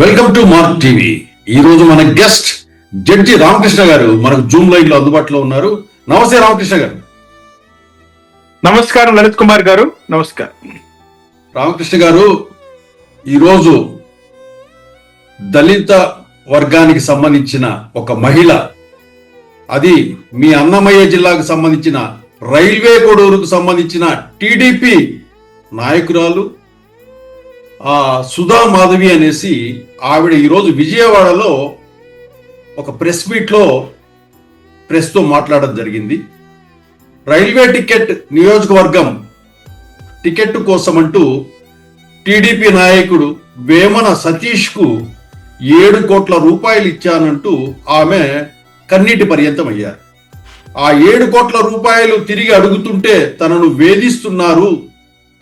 Welcome to mark TV. ఈ రోజు మన గెస్ట్ జడ్జి రామకృష్ణ గారు మనకు జూమ్ లైన్లో అందుబాటులో ఉన్నారు. నమస్తే రామకృష్ణ గారు. నమస్కారం లలిత్ కుమార్ గారు. నమస్కారం. రామకృష్ణ గారు ఈరోజు దళిత వర్గానికి సంబంధించిన ఒక మహిళ అది మీ అన్నమయ్య జిల్లాకు సంబంధించిన రైల్వే కొడూరుకు సంబంధించిన టీడీపీ నాయకురాలు సుధా మాధవి అనేసి ఆవిడ ఈరోజు విజయవాడలో ఒక ప్రెస్ మీట్లో ప్రెస్తో మాట్లాడడం జరిగింది. రైల్వే టికెట్ నియోజకవర్గం టికెట్ కోసమంటూ టీడీపీ నాయకుడు వేమన సతీష్కు ఏడు కోట్ల రూపాయలు ఇచ్చానంటూ ఆమె కన్నీటి పర్యంతం అయ్యారు ఆ ఏడు కోట్ల రూపాయలు తిరిగి అడుగుతుంటే తనను వేధిస్తున్నారు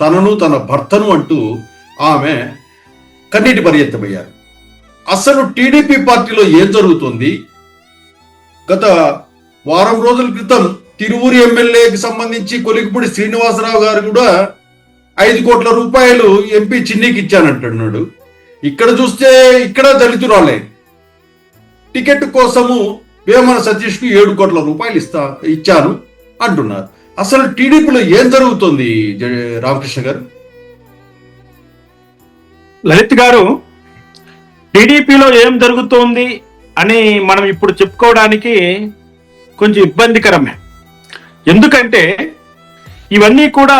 తనను తన భర్తను అంటూ ఆమె కన్నీటి పర్యంతమయ్యారు. అసలు టీడీపీ పార్టీలో ఏం జరుగుతుంది? గత వారం రోజుల క్రితం తిరువురు ఎమ్మెల్యేకి సంబంధించి కొలికిపూడి శ్రీనివాసరావు గారు కూడా ఐదు కోట్ల రూపాయలు ఎంపీ చిన్నీకి ఇచ్చానంటున్నాడు. ఇక్కడ చూస్తే ఇక్కడ దళితురాలే. టికెట్ కోసము వేమన సతీష్కు ఏడు కోట్ల రూపాయలు ఇస్తా ఇచ్చాను అంటున్నారు. అసలు టీడీపీలో ఏం జరుగుతుంది జ- రామకృష్ణ గారు? లలిత్ గారు టీడీపీలో ఏం జరుగుతోంది అని మనం ఇప్పుడు చెప్పుకోవడానికి కొంచెం ఇబ్బందికరమే. ఎందుకంటే ఇవన్నీ కూడా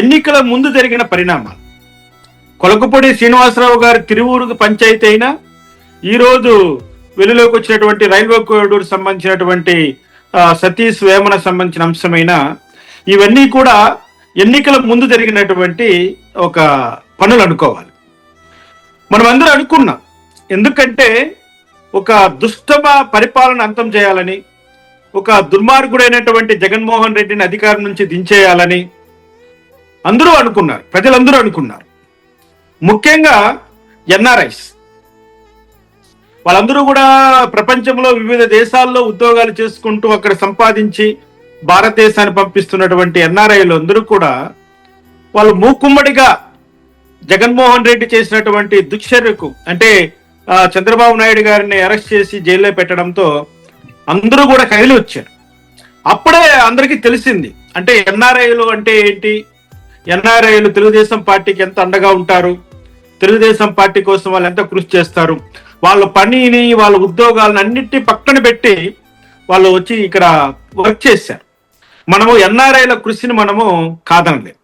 ఎన్నికల ముందు జరిగిన పరిణామాలు. కొలకపూడి శ్రీనివాసరావు గారి తిరువూరు పంచాయతీ అయినా ఈరోజు వెలులోకి వచ్చినటువంటి రైల్వే కోరిడోర్ సంబంధించినటువంటి సతీష్ వేమన సంబంధించిన అంశమైన ఇవన్నీ కూడా ఎన్నికల ముందు జరిగినటువంటి ఒక పనులు అనుకోవాలి. మనం అందరూ అనుకున్నాం. ఎందుకంటే ఒక దుష్టమ పరిపాలన అంతం చేయాలని ఒక దుర్మార్గుడైనటువంటి జగన్మోహన్ రెడ్డిని అధికారం నుంచి దించేయాలని అందరూ అనుకున్నారు. ప్రజలందరూ అనుకున్నారు. ముఖ్యంగా ఎన్ఆర్ఐస్. వాళ్ళందరూ కూడా ప్రపంచంలో వివిధ దేశాల్లో ఉద్యోగాలు చేసుకుంటూ అక్కడ సంపాదించి భారతదేశాన్ని పంపిస్తున్నటువంటి ఎన్ఆర్ఐలు అందరూ కూడా వాళ్ళు మూకుమ్మడిగా జగన్మోహన్ రెడ్డి చేసినటువంటి దుశ్చర్యకు అంటే చంద్రబాబు నాయుడు గారిని అరెస్ట్ చేసి జైల్లో పెట్టడంతో అందరూ కూడా కదిలి వచ్చారు. అప్పుడే అందరికీ తెలిసింది అంటే ఎన్ఆర్ఐలు అంటే ఏంటి? ఎన్ఆర్ఐలు తెలుగుదేశం పార్టీకి ఎంత అండగా ఉంటారు? తెలుగుదేశం పార్టీ కోసం వాళ్ళు ఎంత కృషి చేస్తారు? వాళ్ళ పనిని వాళ్ళ ఉద్యోగాలను అన్నిటినీ పక్కన పెట్టి వాళ్ళు వచ్చి ఇక్కడ వర్క్ చేశారు. మనము ఎన్ఆర్ఐల కృషిని మనము కాదనలేదు